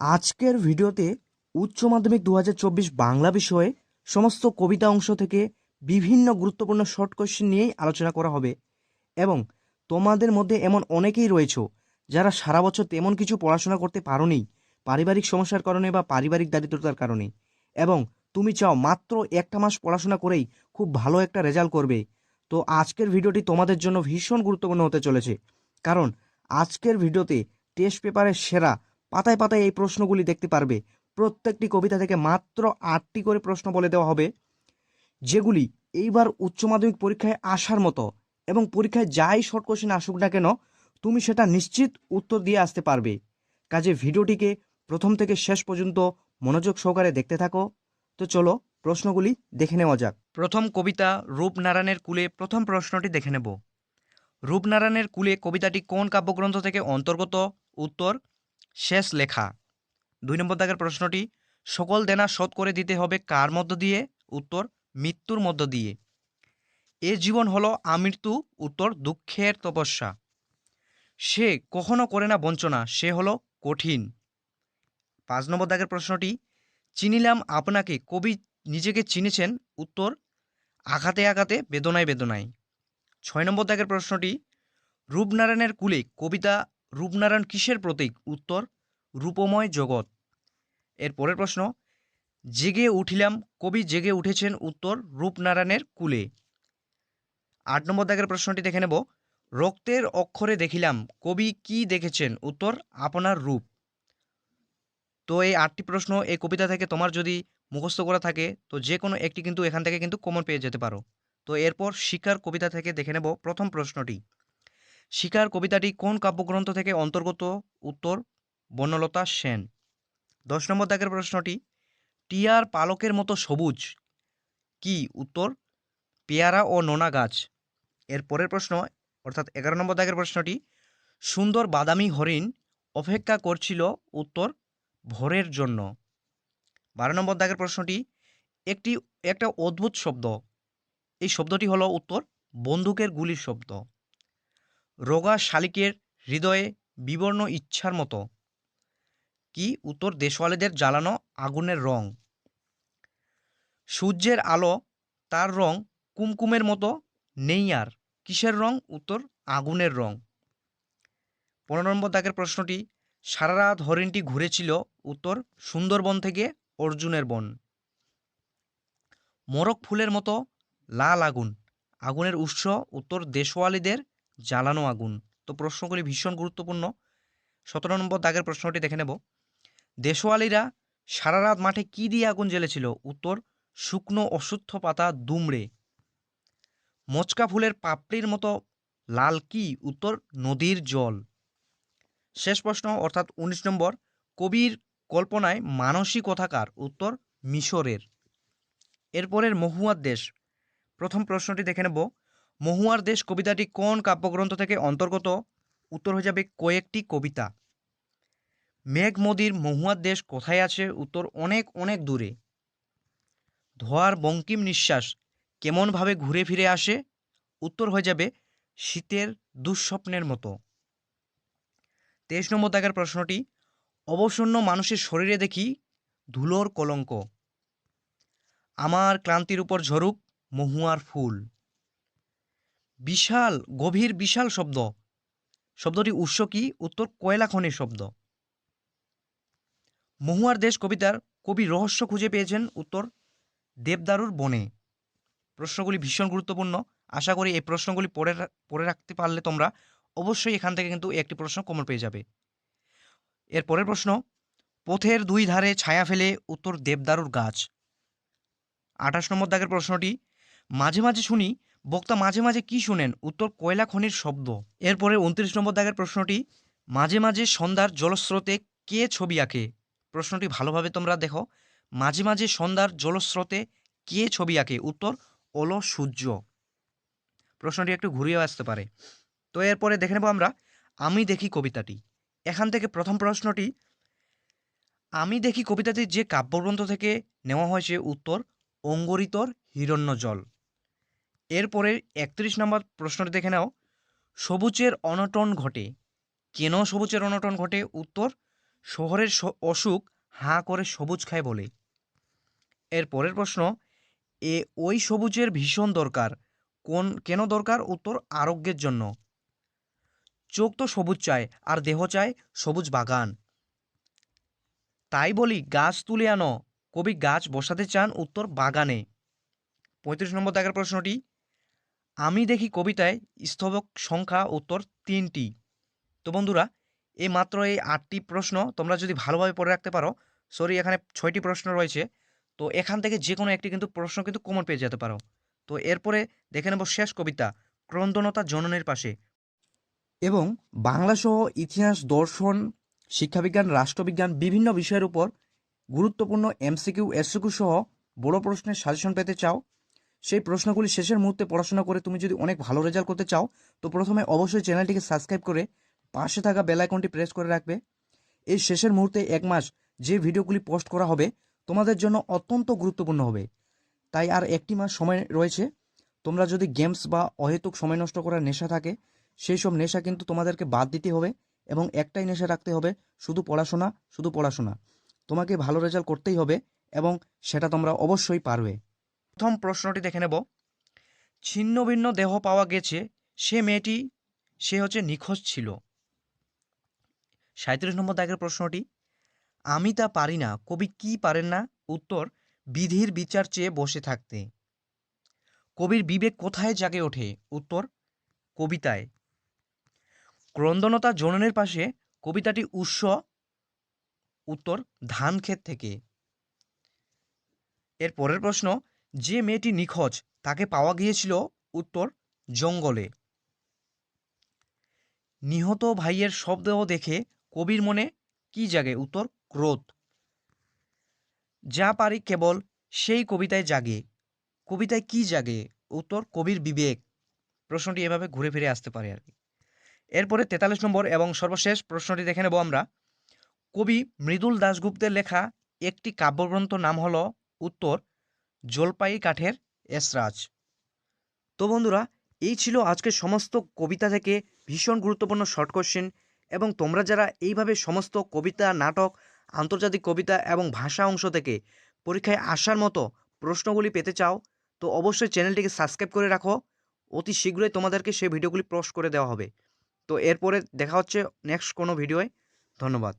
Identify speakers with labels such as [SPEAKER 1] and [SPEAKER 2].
[SPEAKER 1] আজকের ভিডিওতে উচ্চ মাধ্যমিক দু হাজার চব্বিশ বাংলা বিষয়ে সমস্ত কবিতা অংশ থেকে বিভিন্ন গুরুত্বপূর্ণ শর্ট কোয়েশ্চেন নিয়েই আলোচনা করা হবে। এবং তোমাদের মধ্যে এমন অনেকেই রয়েছে যারা সারা বছর তেমন কিছু পড়াশোনা করতে পারোনি, পারিবারিক সমস্যার কারণে বা পারিবারিক দারিদ্রতার কারণে। এবং তুমি চাও মাত্র একটা মাস পড়াশোনা করেই খুব ভালো একটা রেজাল্ট করবে। তো আজকের ভিডিওটি তোমাদের জন্য ভীষণ গুরুত্বপূর্ণ হতে চলেছে। কারণ আজকের ভিডিওতে টেস্ট পেপারের সেরা পাতায় পাতায় এই প্রশ্নগুলি দেখতে পারবে। প্রত্যেকটি কবিতা থেকে মাত্র আটটি করে প্রশ্ন বলে দেওয়া হবে, যেগুলি এইবার উচ্চ মাধ্যমিক পরীক্ষায় আসার মতো এবং পরীক্ষায় যাই শর্ট কোশ্চেন আসুক না কেন, তুমি সেটা নিশ্চিত উত্তর দিয়ে আসতে পারবে। কাজে ভিডিওটিকে প্রথম থেকে শেষ পর্যন্ত মনোযোগ সহকারে দেখতে থাকো। তো চলো প্রশ্নগুলি দেখে নেওয়া যাক। প্রথম কবিতা রূপনারায়ণের কুলে প্রথম প্রশ্নটি দেখে নেব। রূপনারায়ণের কুলে কবিতাটি কোন কাব্যগ্রন্থ থেকে অন্তর্গত? উত্তর শেষ লেখা। দুই নম্বর দাগের প্রশ্নটি, সকল দেনা শোধ করে দিতে হবে কার মধ্য দিয়ে? উত্তর, মৃত্যুর মধ্য দিয়ে। এ জীবন হলো আমৃত্যু, উত্তর, দুঃখের তপস্যা। সে কখনো করে না বঞ্চনা, সে হলো কঠিন। পাঁচ নম্বর দাগের প্রশ্নটি, চিনিলাম আপনাকে, কবি নিজেকে চিনেছেন? উত্তর, আঘাতে আঘাতে, বেদনায় বেদনায়। ছয় নম্বর দাগের প্রশ্নটি, রূপনারায়ণের কুলে কবিতা রূপনারায়ণ কিসের প্রতীক? উত্তর, রূপময় জগৎ। এর পরের প্রশ্ন, জেগে উঠিলাম, কবি জেগে উঠেছেন, উত্তর, রূপনারায়ণের কুলে। আট নম্বর দাগের প্রশ্নটি দেখে নেব। রক্তের অক্ষরে দেখিলাম, কবি কি দেখেছেন? উত্তর, আপনার রূপ। তো এই আটটি প্রশ্ন এই কবিতা থেকে তোমার যদি মুখস্থ করা থাকে, তো যে কোনো একটি কিন্তু এখান থেকে কিন্তু কমন পেয়ে যেতে পারো। তো এরপর শিকার কবিতা থেকে দেখে নেব প্রথম প্রশ্নটি। শিকার কবিতাটি কোন কাব্যগ্রন্থ থেকে অন্তর্গত? উত্তর বনলতা সেন। দশ নম্বর দাগের প্রশ্নটি, টিয়ার পালকের মতো সবুজ, কি? উত্তর, পেয়ারা ও নোনা গাছ। এর পরের প্রশ্ন, অর্থাৎ এগারো নম্বর দাগের প্রশ্নটি, সুন্দর বাদামি হরিণ অপেক্ষা করছিল উত্তর, ভোরের জন্য। বারো নম্বর দাগের প্রশ্নটি, একটি, একটা অদ্ভুত শব্দ। এই শব্দটি হলো উত্তর, বন্দুকের গুলির শব্দ। রোগা শালিকের হৃদয়ে বিবর্ণ ইচ্ছার মতো। কি উত্তর দেশওয়ালিদের জ্বালানো আগুনের রং? সূর্যের আলো তার রং কুমকুমের মতো, নেই আর। কিসের রং? উত্তর আগুনের রং। পনেরো নম্বর দাগের প্রশ্নটি, সারা রাত হরিণটি ঘুরেছিল, উত্তর সুন্দরবন থেকে অর্জুনের বন। মোরক ফুলের মতো লাল আগুন, আগুনের উৎস, উত্তর দেশওয়ালিদের জ্বালানো আগুন। তো প্রশ্নগুলি ভীষণ গুরুত্বপূর্ণ। সতেরো নম্বর দাগের প্রশ্নটি দেখে নেব। দেশওয়ালিরা সারা রাত মাঠে কি দিয়ে আগুন জ্বেলেছিল? উত্তর, শুকনো অশুদ্ধ পাতা দুমড়ে। মচকা ফুলের পাপড়ির মতো লাল কি? উত্তর, নদীর জল। শেষ প্রশ্ন, অর্থাৎ উনিশ নম্বর, কবির কল্পনায় মানসিক কথাকার উত্তর, মিশরের। এরপরের মহুয়ার দেশ। প্রথম প্রশ্নটি দেখে নেব। মহুয়ার দেশ কবিতাটি কোন কাব্যগ্রন্থ থেকে অন্তর্গত? উত্তর হয়ে যাবে কয়েকটি কবিতা। মেঘ মদির মহুয়ার দেশ কোথায় আছে? উত্তর অনেক অনেক দূরে। ধোয়ার বঙ্কিম নিঃশ্বাস কেমনভাবে ঘুরে ফিরে আসে? উত্তর হয়ে যাবে শীতের দুঃস্বপ্নের মতো। তেইশ নম্বর দাগের প্রশ্নটি, অবসন্ন মানুষের শরীরে দেখি ধুলোর কলঙ্ক। আমার ক্লান্তির উপর ঝরুক মহুয়ার ফুল। বিশাল, গভীর, বিশাল শব্দ। শব্দটি উৎস কি? উত্তর কয়লা খনির শব্দ। মহুয়ার দেশ কবিতার কবি রহস্য খুঁজে পেয়েছেন উত্তর দেবদারুর বনে। প্রশ্নগুলি ভীষণ গুরুত্বপূর্ণ। আশা করি এই প্রশ্নগুলি পড়ে পড়ে রাখতে পারলে তোমরা অবশ্যই এখান থেকে কিন্তু একটি প্রশ্ন কমন পেয়ে যাবে। এর পরের প্রশ্ন, পথের দুই ধারে ছায়া ফেলে উত্তর দেবদারুর গাছ। আঠাশ নম্বর দাগের প্রশ্নটি, মাঝে মাঝে শুনি বক্তা মাঝে মাঝে কি শুনেন? উত্তর কয়লা খনির শব্দ। এরপরে উনত্রিশ নম্বর দাগের প্রশ্নটি, মাঝে মাঝে সন্ধ্যার জলস্রোতে কে ছবি আঁকে? প্রশ্নটি ভালোভাবে তোমরা দেখো। মাঝে মাঝে সন্ধ্যার জলস্রোতে কে ছবি আঁকে? উত্তর, অল সূর্য। প্রশ্নটি একটু ঘুরিয়ে আসতে পারে। তো এরপরে দেখে নেব আমরা, আমি দেখি কবিতাটি। এখান থেকে প্রথম প্রশ্নটি, আমি দেখি কবিতাটি যে কাব্যগ্রন্থ থেকে নেওয়া হয়েছে উত্তর, অঙ্গরিতর হিরণ্যজল। এরপরে একত্রিশ নম্বর প্রশ্নটি দেখে নাও। সবুজের অনটন ঘটে। কেন সবুজের অনটন ঘটে? উত্তর, শহরের অসুখ হাঁ করে সবুজ খায় বলে। এর পরের প্রশ্ন, এ ওই সবুজের ভীষণ দরকার। কোন, কেন দরকার? উত্তর, আরোগ্যের জন্য। চোখ তো সবুজ চায়, আর দেহ চায় সবুজ বাগান। তাই বলি গাছ তুলে আনো। কবি গাছ বসাতে চান, উত্তর বাগানে। পঁয়ত্রিশ নম্বর দাগের প্রশ্নটি আমি দেখি কবিতায় স্তবক সংখ্যা উত্তর তিনটি। তো বন্ধুরা এই মাত্র এই আটটি প্রশ্ন তোমরা যদি ভালোভাবে পড়ে রাখতে পারো, সরি, এখানে ছয়টি প্রশ্ন রয়েছে, তো এখান থেকে যে কোনো একটি কিন্তু প্রশ্ন কিন্তু কমন পেয়ে যেতে পারো। তো এরপরে দেখে নেব শেষ কবিতা, ক্রন্দনতা জননের পাশে। এবং বাংলা সহ ইতিহাস, দর্শন, শিক্ষাবিজ্ঞান, রাষ্ট্রবিজ্ঞান বিভিন্ন বিষয়ের উপর গুরুত্বপূর্ণ এমসিকিউ এসিকিউ সহ বড় প্রশ্নের সাজেশন পেতে চাও সেই প্রশ্নগুলি শেষের মুহূর্তে পড়াশোনা করে তুমি যদি অনেক ভালো রেজাল্ট করতে চাও, তো প্রথমে অবশ্যই চ্যানেলটিকে সাবস্ক্রাইব করে পাশে থাকা বেল আইকনটি প্রেস করে রাখবে। এই শেষের মুহূর্তে এক মাস যে ভিডিওগুলি পোস্ট করা হবে, তোমাদের জন্য অত্যন্ত গুরুত্বপূর্ণ হবে। তাই আর একটি মাস সময় রয়েছে। তোমরা যদি গেমস বা অহেতুক সময় নষ্ট করার নেশা থাকে, সেই সব নেশা কিন্তু তোমাদেরকে বাদ দিতে হবে এবং একটাই নেশা রাখতে হবে, শুধু পড়াশোনা শুধু পড়াশোনা। তোমাকে ভালো রেজাল্ট করতেই হবে এবং সেটা তোমরা অবশ্যই পারবে। প্রথম প্রশ্নটি দেখে নেব। ছিন্ন ভিন্ন দেহ পাওয়া গেছে, সে মেয়েটি, সে হচ্ছে নিখোঁজ ছিল। সাঁত্রিশ নম্বর দাগের প্রশ্নটি, আমি তা পারি না, কবি কি পারেন না? উত্তর, বিধির বিচার চেয়ে বসে থাকতে। কবির বিবেক কোথায় জাগে ওঠে? উত্তর, কবিতায়। ক্রন্দনতা জননের পাশে কবিতাটি উৎস, উত্তর ধান ক্ষেত থেকে। এর পরের প্রশ্ন যে মেয়েটি নিখোঁজ, তাকে পাওয়া গিয়েছিল উত্তর জঙ্গলে। নিহত ভাইয়ের শবদেহ দেখে কবির মনে কি জাগে? উত্তর, ক্রোধ। যা পারি কেবল সেই কবিতায় জাগে। কবিতায় কি জাগে? উত্তর, কবির বিবেক। প্রশ্নটি এভাবে ঘুরে ফিরে আসতে পারে আর কি। এরপরে তেতাল্লিশ নম্বর এবং সর্বশেষ প্রশ্নটি দেখে নেব আমরা। কবি মৃদুল দাশগুপ্তের লেখা একটি কাব্যগ্রন্থ নাম হল উত্তর জলপাই কাঠের এসরাজ। তো বন্ধুরা, এই ছিল আজকের সমস্ত কবিতা থেকে ভীষণ গুরুত্বপূর্ণ শর্ট কোশ্চেন এবং তোমরা যারা এইভাবে সমস্ত কবিতা, নাটক, আন্তর্জাতিক কবিতা এবং ভাষা অংশ থেকে পরীক্ষায় আসার মতো প্রশ্নগুলি পেতে চাও, তো অবশ্যই চ্যানেলটিকে সাবস্ক্রাইব করে রাখো। অতি শীঘ্রই তোমাদেরকে সেই ভিডিওগুলি পোস্ট করে দেওয়া হবে। তো এরপরে দেখা হচ্ছে নেক্সট কোনো ভিডিওয় ধন্যবাদ।